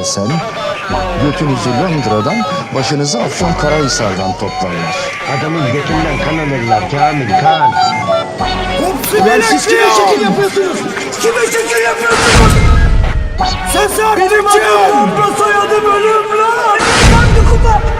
esen götünüzü Londra'dan başınızı Afyon Karahisar'dan toplarlar. Adamın götünden kan alırlar Kamil kan. Ulan siz kime şekil yapıyorsunuz? Kime şekil yapıyorsunuz? Sezer Dikçin! soyadım ölüm lan! Kandı kupa!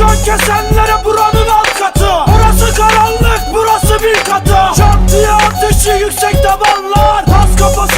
Rajon kesenlere buranın alt katı. Burası karanlık burası bir katı. Şantiye ateşi yüksek tabanlar. Tas kafasıyla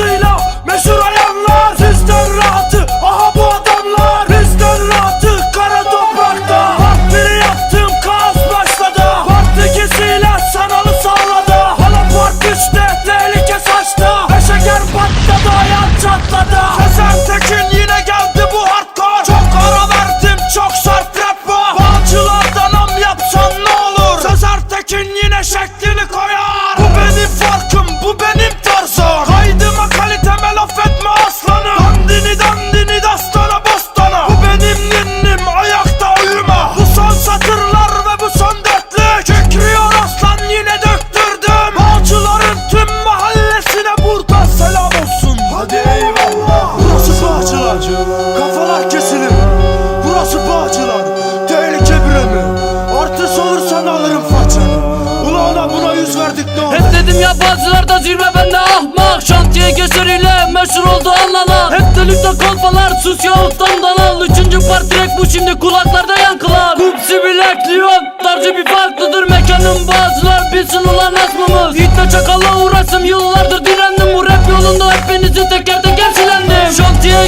verdik ne olur. Hep dedim ya bazılarda zirve bende ahmak. Şantiye geseriyle meşhur oldu anlanan Hep delikte kolpalar sus yahuttan dalal Üçüncü part direkt bu şimdi kulaklarda yankılar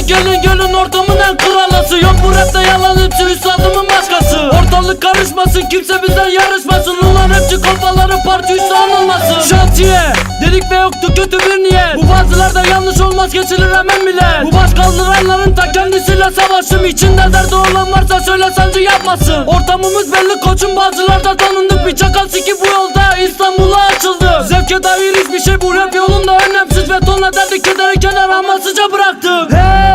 gelin gelin ortamın en kralası. Yok bu rapte yalan hepsi üstadımın başkası. Ortalık karışmasın kimse bizden yarışmasın. Ulan rapçi kolpaları parti üstü anılmasın Şantiye dedik ve yoktu kötü bir niyet. Bu bazılarda yanlış olmaz geçilir hemen bile. Bu baş kaldıranların ta kendisiyle savaşım İçinde derdi olan varsa söyle sancı yapmasın. Ortamımız belli koçun bazılarda tanındık. Bir çakal siki bu yolda İstanbul'a açıldı. Zevke dair hiçbir şey bu rap yolunda önemsiz. Ve tonla derdi kederi kenar amasıca bıraktım Hey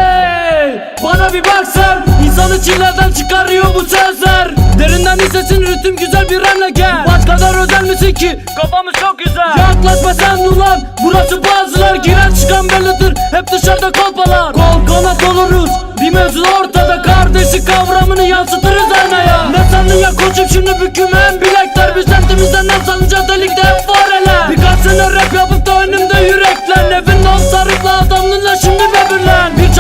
bana bir bak sen İnsanı çileden çıkarıyor bu sözler. Derinden hissetsin ritim güzel bir remle gel. Baş kadar özel misin ki? Kafamız çok güzel. Yaklaşma sen ulan burası bazılar. Giren çıkan bellidir hep dışarıda kolpalar. Kol kanat oluruz bir mevzu ortada. Kardeşi kavramını yansıtırız aynaya Ne sandın ya koçum şimdi bükümen bilekler. Biz semtimizden nem salınca delikte hep fareler. Birkaç sene rap yapıp da önümde yürekler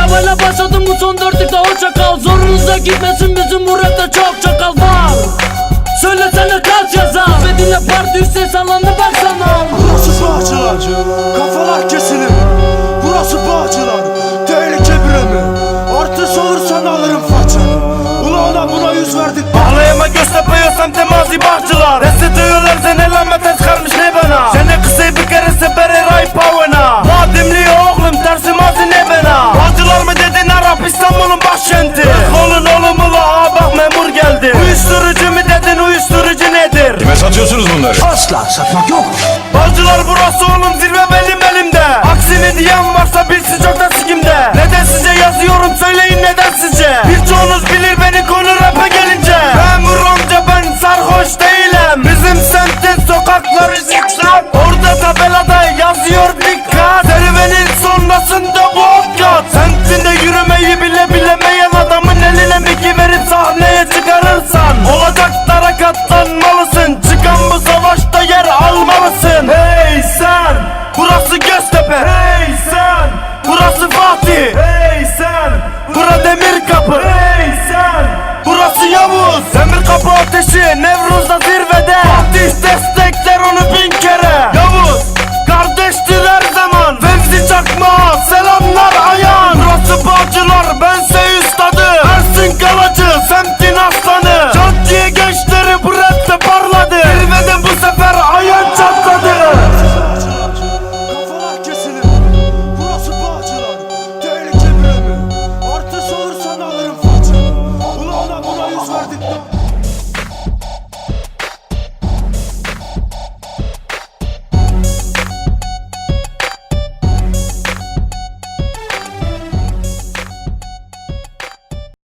çabayla başladım bu son dörtlükte hoşça kal Zorunuza gitmesin bizim bu rapte çok çakal var. Söylesene kaç yazar Ve dinle parti üstte sallandı baksana. Burası Bağcılar Kafalar kesilir. Burası Bağcılar Tehlike birimi. Artist olursan alırım façanı Ula ona buna yüz verdik. Ağlayama göstermiyorsam temazi bahçılar Resti duyuyorlar sen çıkarmış ne bana? Seni kısayı bir kere satıyorsunuz bunları. Asla satmak yok. Bacılar burası oğlum zirve benim elimde. Aksini diyen varsa bilsin çok da sikimde. Neden size yazıyorum söyleyin neden sizce. Birçoğunuz bilir beni konu rap'e gelince. Memur amca ben sarhoş değilim. Bizim semtin sokakları zikzak. Orada tabelada yazıyor dikkat. Serüvenin sonrasında bu kat. Semtinde yürümeyi bile bilemeyen adamın eline miki verip sahneye çıkarırsan. O Burası Göztepe. Hey sen. Burası Fatih. Hey sen. Bura demir kapı. Hey sen. Burası Yavuz. Demir kapı ateşi Nevruz'da zirvede.